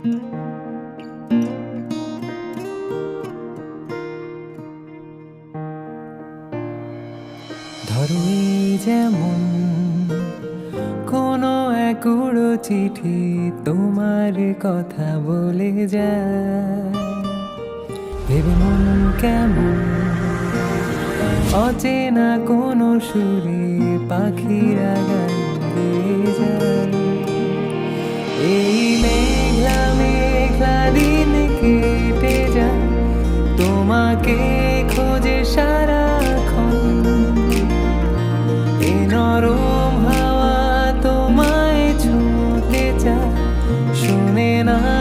ধরো যেমন কোনো একুড়ো চিঠি তোমার কথা বলে যায়। ভেবে মন কেমন? অচেনা কোন সুরে পাখিরা నేనా?